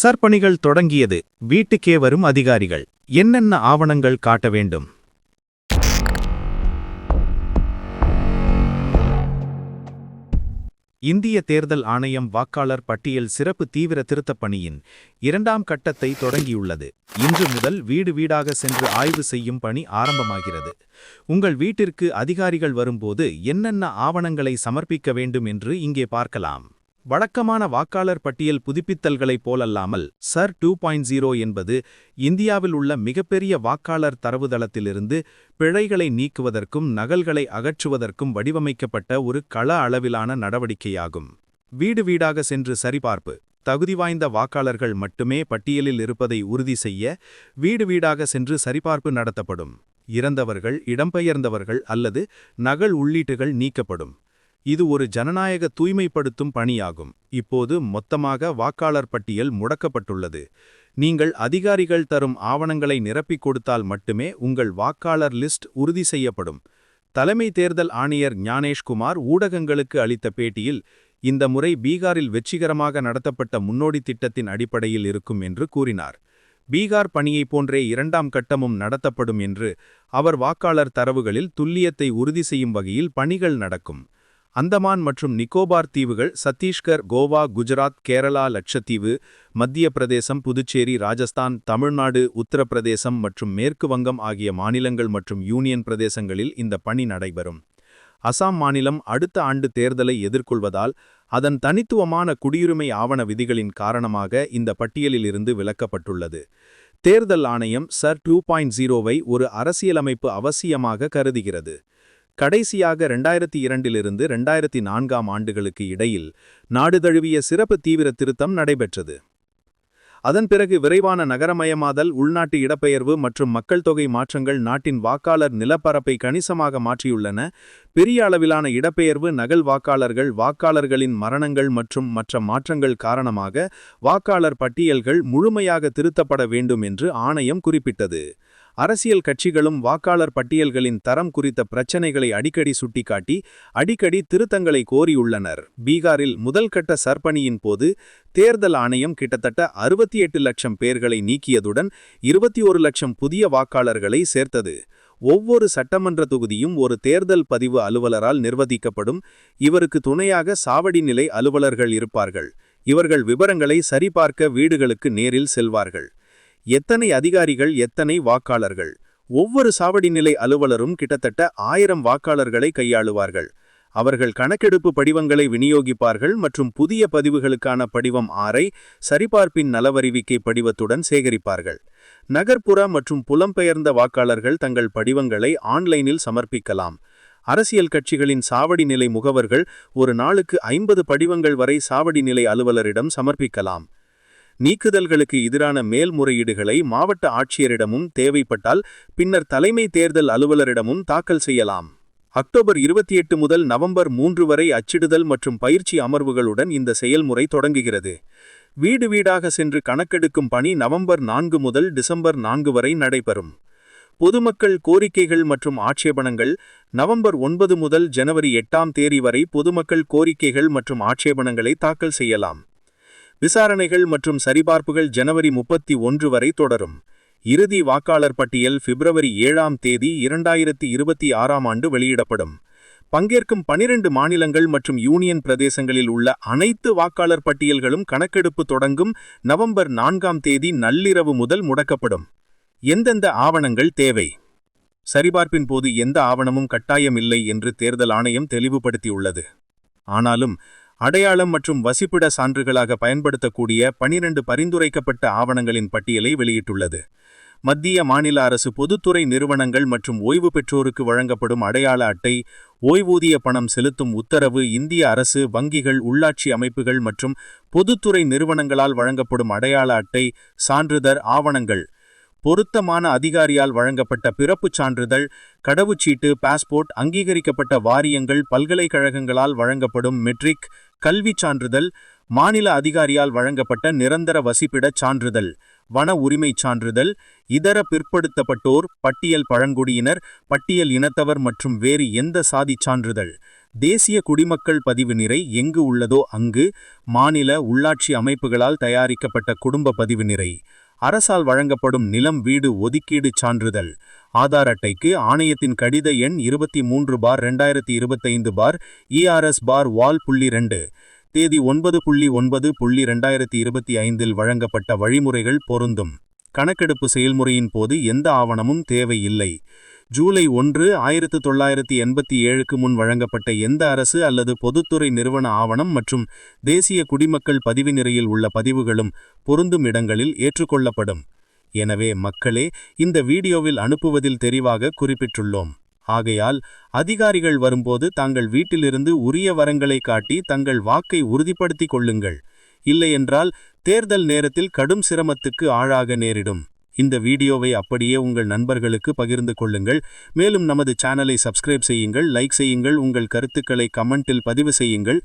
சற்பணிகள் தொடங்கியது. வீட்டுக்கே வரும் அதிகாரிகள். என்னென்ன ஆவணங்கள் காட்ட வேண்டும்? இந்திய தேர்தல் ஆணையம் வாக்காளர் பட்டியல் சிறப்பு தீவிர திருத்தப் பணியின் இரண்டாம் கட்டத்தை தொடங்கியுள்ளது. இன்று முதல் வீடு வீடாக சென்று ஆய்வு செய்யும் பணி ஆரம்பமாகிறது. உங்கள் வீட்டிற்கு அதிகாரிகள் வரும்போது என்னென்ன ஆவணங்களை சமர்ப்பிக்க வேண்டும் என்று இங்கே பார்க்கலாம். வழக்கமான வாக்காளர் பட்டியல் புதுப்பித்தல்களைப் போலல்லாமல் சர் டூ பாயிண்ட் ஜீரோ என்பது இந்தியாவில் உள்ள மிகப்பெரிய வாக்காளர் தரவுதளத்திலிருந்து பிழைகளை நீக்குவதற்கும் நகல்களை அகற்றுவதற்கும் வடிவமைக்கப்பட்ட ஒரு கள அளவிலான நடவடிக்கையாகும். வீடு வீடாக சென்று சரிபார்ப்பு தகுதி வாய்ந்த வாக்காளர்கள் மட்டுமே பட்டியலில் இருப்பதை உறுதி செய்ய வீடு வீடாக சென்று சரிபார்ப்பு நடத்தப்படும். இறந்தவர்கள் இடம்பெயர்ந்தவர்கள் அல்லது நகல் உள்ளீட்டுகள் நீக்கப்படும். இது ஒரு ஜனநாயக தூய்மைப்படுத்தும் பணியாகும். இப்போது மொத்தமாக வாக்காளர் பட்டியல் முடக்கப்பட்டுள்ளது. நீங்கள் அதிகாரிகள் தரும் ஆவணங்களை நிரப்பிக் கொடுத்தால் மட்டுமே உங்கள் வாக்காளர் லிஸ்ட் உறுதி செய்யப்படும். தலைமை தேர்தல் ஆணையர் ஞானேஷ்குமார் ஊடகங்களுக்கு அளித்த பேட்டியில் இந்த முறை பீகாரில் வெற்றிகரமாக நடத்தப்பட்ட முன்னோடி திட்டத்தின் அடிப்படையில் இருக்கும் என்று கூறினார். பீகார் பணியைப் போன்றே இரண்டாம் கட்டமும் நடத்தப்படும் என்று அவர் வாக்காளர் தரவுகளில் துல்லியத்தை உறுதி செய்யும் வகையில் பணிகள் நடக்கும். அந்தமான் மற்றும் நிக்கோபார் தீவுகள் சத்தீஸ்கர் கோவா குஜராத் கேரளா லட்சத்தீவு மத்திய பிரதேசம் புதுச்சேரி ராஜஸ்தான் தமிழ்நாடு உத்தரப்பிரதேசம் மற்றும் மேற்கு வங்கம் ஆகிய மாநிலங்கள் மற்றும் யூனியன் பிரதேசங்களில் இந்த பணி நடைபெறும். அசாம் மாநிலம் அடுத்த ஆண்டு தேர்தலை எதிர்கொள்வதால் அதன் தனித்துவமான குடியுரிமை ஆவண விதிகளின் காரணமாக இந்த பட்டியலில் இருந்து விலக்கப்பட்டுள்ளது. தேர்தல் ஆணையம் சர் டூ பாயிண்ட் ஜீரோவை ஒரு அரசியலமைப்பு அவசியமாக கருதுகிறது. கடைசியாக ரெண்டாயிரத்தி இரண்டிலிருந்து ரெண்டாயிரத்தி நான்காம் ஆண்டுகளுக்கு இடையில் நாடு தழுவிய சிறப்பு தீவிர திருத்தம் நடைபெற்றது. அதன் பிறகு விரைவான நகரமயமாதல் உள்நாட்டு இடப்பெயர்வு மற்றும் மக்கள் தொகை மாற்றங்கள் நாட்டின் வாக்காளர் நிலப்பரப்பை கணிசமாக மாற்றியுள்ளன. பெரிய அளவிலான இடப்பெயர்வு நகல் வாக்காளர்கள் வாக்காளர்களின் மரணங்கள் மற்றும் மற்ற மாற்றங்கள் காரணமாக வாக்காளர் பட்டியல்கள் முழுமையாக திருத்தப்பட வேண்டும் என்று ஆணையம் குறிப்பிட்டது. அரசியல் கட்சிகளும் வாக்காளர் பட்டியல்களின் தரம் குறித்த பிரச்சினைகளை அடிக்கடி சுட்டிக்காட்டி அடிக்கடி திருத்தங்களை கோரியுள்ளனர். பீகாரில் முதல் கட்ட சர்பணியின் போது தேர்தல் ஆணையம் கிட்டத்தட்ட அறுபத்தி எட்டு லட்சம் பேர்களை நீக்கியதுடன் இருபத்தி ஒரு லட்சம் புதிய வாக்காளர்களை சேர்த்தது. ஒவ்வொரு சட்டமன்ற தொகுதியும் ஒரு தேர்தல் பதிவு அலுவலரால் நிர்வகிக்கப்படும். இவருக்கு துணையாக சாவடி நிலை அலுவலர்கள் இருப்பார்கள். இவர்கள் விவரங்களை சரிபார்க்க வீடுகளுக்கு நேரில் செல்வார்கள். எத்தனை அதிகாரிகள் எத்தனை வாக்காளர்கள்? ஒவ்வொரு சாவடி நிலை அலுவலரும் கிட்டத்தட்ட ஆயிரம் வாக்காளர்களை கையாளுவார்கள். அவர்கள் கணக்கெடுப்பு படிவங்களை விநியோகிப்பார்கள் மற்றும் புதிய பதிவுகளுக்கான படிவம் ஆறை சரிபார்ப்பின் நலவறிவிக்கை படிவத்துடன் சேகரிப்பார்கள். நகர்ப்புற மற்றும் புலம்பெயர்ந்த வாக்காளர்கள் தங்கள் படிவங்களை ஆன்லைனில் சமர்ப்பிக்கலாம். அரசியல் கட்சிகளின் சாவடி நிலை முகவர்கள் ஒரு நாளுக்கு ஐம்பது படிவங்கள் வரை சாவடி நிலை அலுவலரிடம் சமர்ப்பிக்கலாம். நீக்குதல்களுக்கு எதிரான மேல்முறையீடுகளை மாவட்ட ஆட்சியரிடமும் தேவைப்பட்டால் பின்னர் தலைமை தேர்தல் அலுவலரிடமும் தாக்கல் செய்யலாம். அக்டோபர் இருபத்தி எட்டு முதல் நவம்பர் மூன்று வரை அச்சிடுதல் மற்றும் பயிற்சி அமர்வுகளுடன் இந்த செயல்முறை தொடங்குகிறது. வீடு வீடாக சென்று கணக்கெடுக்கும் பணி நவம்பர் நான்கு முதல் டிசம்பர் நான்கு வரை நடைபெறும். பொதுமக்கள் கோரிக்கைகள் மற்றும் ஆட்சேபணங்கள் நவம்பர் ஒன்பது முதல் ஜனவரி எட்டாம் தேதி வரை பொதுமக்கள் கோரிக்கைகள் மற்றும் ஆட்சேபணங்களை தாக்கல் செய்யலாம். விசாரணைகள் மற்றும் சரிபார்ப்புகள் ஜனவரி முப்பத்தி ஒன்று வரை தொடரும். இறுதி வாக்காளர் பட்டியல் பிப்ரவரி ஏழாம் தேதி இரண்டாயிரத்தி இருபத்தி ஆறாம் ஆண்டு வெளியிடப்படும். பங்கேற்கும் பனிரெண்டு மாநிலங்கள் மற்றும் யூனியன் பிரதேசங்களில் உள்ள அனைத்து வாக்காளர் பட்டியல்களும் கணக்கெடுப்பு தொடங்கும் நவம்பர் நான்காம் தேதி நள்ளிரவு முதல் முடக்கப்படும். எந்தெந்த ஆவணங்கள் தேவை? சரிபார்ப்பின் போது எந்த ஆவணமும் கட்டாயமில்லை என்று தேர்தல் ஆணையம் தெளிவுபடுத்தியுள்ளது. ஆனாலும் அடையாளம் மற்றும் வசிப்பிட சான்றுகளாக பயன்படுத்தக்கூடிய பனிரண்டு பரிந்துரைக்கப்பட்ட ஆவணங்களின் பட்டியலை வெளியிட்டுள்ளது. மத்திய மாநில அரசு பொதுத்துறை நிறுவனங்கள் மற்றும் ஓய்வு பெற்றோருக்கு வழங்கப்படும் அடையாள அட்டை ஓய்வூதிய பணம் செலுத்தும் உத்தரவு இந்திய அரசு வங்கிகள் உள்ளாட்சி அமைப்புகள் மற்றும் பொதுத்துறை நிறுவனங்களால் வழங்கப்படும் அடையாள அட்டை சான்றிதழ் ஆவணங்கள். பொருத்தமான அதிகாரியால் வழங்கப்பட்ட பிறப்புச் சான்றிதழ் கடவுச்சீட்டு பாஸ்போர்ட் அங்கீகரிக்கப்பட்ட வாரியங்கள் பல்கலைக்கழகங்களால் வழங்கப்படும் மெட்ரிக் கல்விச் சான்றிதழ் மாநில அதிகாரியால் வழங்கப்பட்ட நிரந்தர வசிப்பிடச் சான்றிதழ் வன உரிமைச் சான்றிதழ் இதர பிற்படுத்தப்பட்டோர் பட்டியல் பழங்குடியினர் பட்டியல் இனத்தவர் மற்றும் வேறு எந்த சாதிச் சான்றிதழ். தேசிய குடிமக்கள் பதிவு நிறை எங்கு உள்ளதோ அங்கு மாநில உள்ளாட்சி அமைப்புகளால் தயாரிக்கப்பட்ட குடும்ப பதிவு நிறை. அரசால் வழங்கப்படும் நிலம் வீடு ஒதுக்கீடு சான்றிதழ். ஆதார் அட்டைக்கு ஆணையத்தின் கடித எண் இருபத்தி மூன்று பார் ரெண்டாயிரத்தி இருபத்தைந்து பார் இஆர்எஸ் பார் வால் புள்ளி ரெண்டு. தேதி ஒன்பது புள்ளி ஒன்பது புள்ளி ரெண்டாயிரத்தி இருபத்தி ஐந்தில் வழங்கப்பட்ட வழிமுறைகள் பொருந்தும். கணக்கெடுப்பு செயல்முறையின் போது எந்த ஆவணமும் தேவையில்லை. ஜூலை ஒன்று ஆயிரத்து தொள்ளாயிரத்தி எண்பத்தி ஏழுக்கு முன் வழங்கப்பட்ட எந்த அரசு அல்லது பொதுத்துறை நிறுவன ஆவணம் மற்றும் தேசிய குடிமக்கள் பதிவு நிறையில் உள்ள பதிவுகளும் பொருந்தும் இடங்களில் ஏற்றுக்கொள்ளப்படும். எனவே மக்களே இந்த வீடியோவில் அனுப்புவதில் தெரிவாக குறிப்பிட்டுள்ளோம். ஆகையால் அதிகாரிகள் வரும்போது தாங்கள் வீட்டிலிருந்து உரிய வரங்களை காட்டி தங்கள் வாக்கை உறுதிப்படுத்திக் கொள்ளுங்கள். இல்லையென்றால் தேர்தல் நேரத்தில் கடும் சிரமத்துக்கு ஆளாக நேரிடும். இந்த வீடியோவை அப்படியே உங்கள் நண்பர்களுக்கு பகிர்ந்து கொள்ளுங்கள். மேலும் நமது சேனலை சப்ஸ்கிரைப் செய்யுங்கள் லைக் செய்யுங்கள் உங்கள் கருத்துக்களை கமெண்ட்டில் பதிவு செய்யுங்கள்.